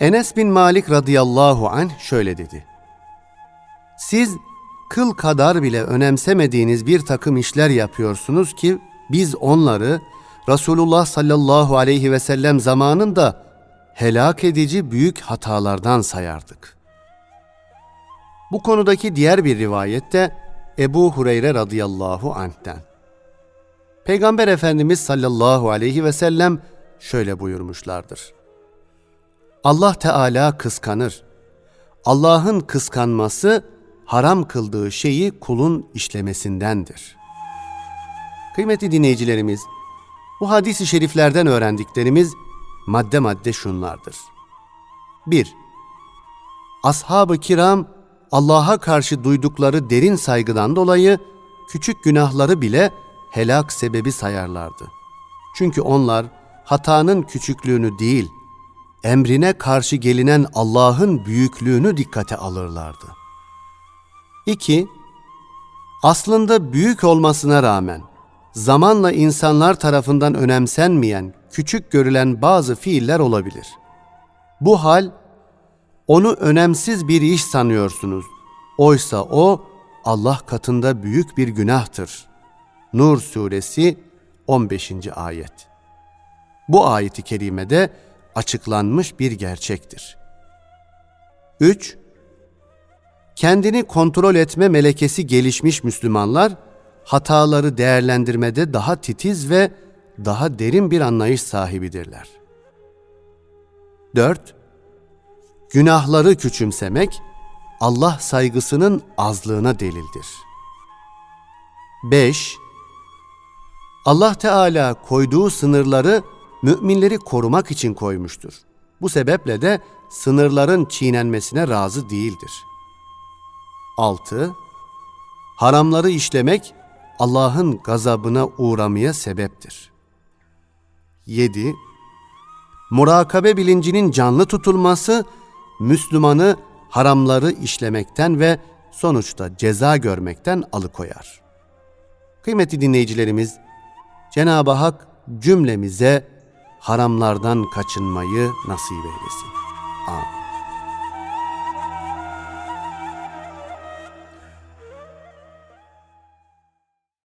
Enes bin Malik radıyallahu anh şöyle dedi. Siz kıl kadar bile önemsemediğiniz bir takım işler yapıyorsunuz ki biz onları Resulullah sallallahu aleyhi ve sellem zamanında helak edici büyük hatalardan sayardık. Bu konudaki diğer bir rivayette Ebu Hureyre radıyallahu anh'ten. Peygamber Efendimiz sallallahu aleyhi ve sellem şöyle buyurmuşlardır. Allah Teala kıskanır. Allah'ın kıskanması haram kıldığı şeyi kulun işlemesindendir. Kıymetli dinleyicilerimiz, bu hadisi şeriflerden öğrendiklerimiz madde madde şunlardır. 1. Ashab-ı kiram Allah'a karşı duydukları derin saygıdan dolayı küçük günahları bile helak sebebi sayarlardı. Çünkü onlar hatanın küçüklüğünü değil, emrine karşı gelinen Allah'ın büyüklüğünü dikkate alırlardı. 2. Aslında büyük olmasına rağmen zamanla insanlar tarafından önemsenmeyen, küçük görülen bazı fiiller olabilir. Bu hal onu önemsiz bir iş sanıyorsunuz. Oysa o Allah katında büyük bir günahtır. Nur suresi 15. ayet. Bu ayeti kerimede açıklanmış bir gerçektir. 3. Kendini kontrol etme melekesi gelişmiş Müslümanlar hataları değerlendirmede daha titiz ve daha derin bir anlayış sahibidirler. 4. Günahları küçümsemek Allah saygısının azlığına delildir. 5. Allah Teala koyduğu sınırları müminleri korumak için koymuştur. Bu sebeple de sınırların çiğnenmesine razı değildir. 6. Haramları işlemek Allah'ın gazabına uğramaya sebeptir. 7. Murakabe bilincinin canlı tutulması Müslümanı haramları işlemekten ve sonuçta ceza görmekten alıkoyar. Kıymetli dinleyicilerimiz, Cenab-ı Hak cümlemize haramlardan kaçınmayı nasip eylesin. Amin.